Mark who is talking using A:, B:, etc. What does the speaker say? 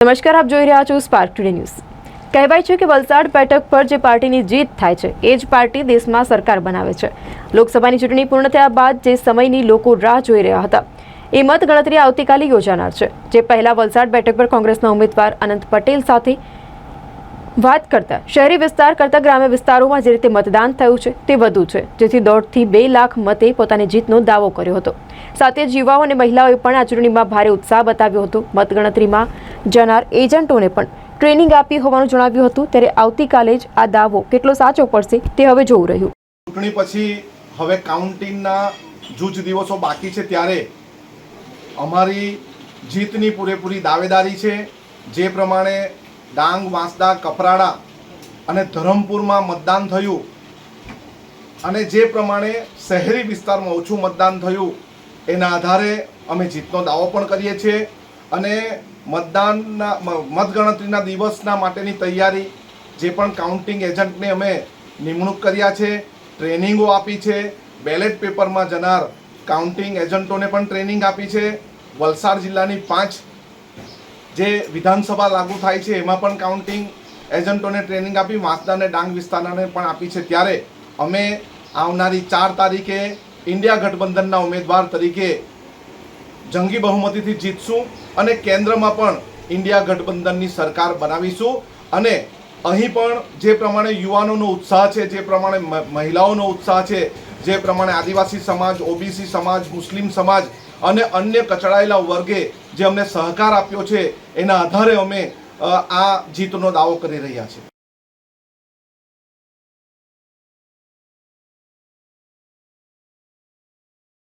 A: નમસ્કાર, આપ જોઈ રહ્યા છો સ્પાર્ક ટુડે ન્યૂઝ કહેવાય છે કે વલસાડ બેઠક પર જે પાર્ટીની જીત થાય છે, એ જ પાર્ટી દેશમાં સરકાર બનાવે છે. લોકસભાની ચૂંટણી પૂર્ણ થયા બાદ જે સમયની લોકો રાહ જોઈ રહ્યા હતા, એ મત ગણતરી આવતીકાલે યોજાનાર છે. જે પહેલા વલસાડ બેઠક પર કોંગ્રેસના ઉમેદવાર અનંત પટેલ સાથે વાત કરતા શહેરી વિસ્તાર કરતા ગ્રામ્ય વિસ્તારોમાં જે રીતે મતદાન થયું છે તે વધુ છે. જેથી દોઢથી બે લાખ મતે પોતાની જીતનો દાવો કર્યો હતો. સાથે જ યુવાઓ અને મહિલાઓએ પણ આ ચૂંટણીમાં ભારે ઉત્સાહ બતાવ્યો હતો. મતગણતરીમાં જનાર એજન્ટોને પણ ટ્રેનિંગ આપી હોવાનું જણાવ્યું હતું. ત્યારે આવતીકાલે જ આ દાવો કેટલો સાચો પડશે તે હવે જોવું રહ્યું.
B: ચૂંટણી પછી હવે કાઉન્ટિંગના જૂજ દિવસો બાકી છે ત્યારે અમારી જીતની પૂરેપૂરી દાવેદારી છે. જે પ્રમાણે ડાંગ, વાંસદા, કપરાડા અને ધરમપુરમાં મતદાન થયું. અને જે પ્રમાણે શહેરી વિસ્તારમાં ઓછું મતદાન થયું, એના આધારે અમે જીતનો દાવો પણ કરીએ છીએ અને મતદાનના મતગણતરીના દિવસના માટેની તૈયારી, જે પણ કાઉન્ટિંગ એજન્ટને અમે નિમણૂક કર્યા છે, ટ્રેનિંગો આપી છે, બેલેટ પેપરમાં જનાર કાઉન્ટિંગ એજન્ટોને પણ ટ્રેનિંગ આપી છે. વલસાડ જિલ્લાની પાંચ જે વિધાનસભા લાગુ થાય છે, એમાં પણ કાઉન્ટિંગ એજન્ટોને ટ્રેનિંગ આપી વાંસદા ડાંગ વિસ્તારને પણ આપી છે. ત્યારે અમે આવનારી ચાર તારીખે ઇન્ડિયા ગઠબંધનના ઉમેદવાર તરીકે જંગી બહુમતીથી જીતશું અને કેન્દ્રમાં પણ ઇન્ડિયા ગઠબંધનની સરકાર બનાવીશું. અને અહીં પણ જે પ્રમાણે યુવાનોનો ઉત્સાહ છે, જે પ્રમાણે મહિલાઓનો ઉત્સાહ છે જે પ્રમાણે આદિવાસી સમાજ, ઓબીસી સમાજ, મુસ્લિમ સમાજ અને અન્ય કચડાયેલા વર્ગે જે અમને સહકાર આપ્યો છે, એના આધારે અમે આ જીતનો દાવો કરી રહ્યા છીએ.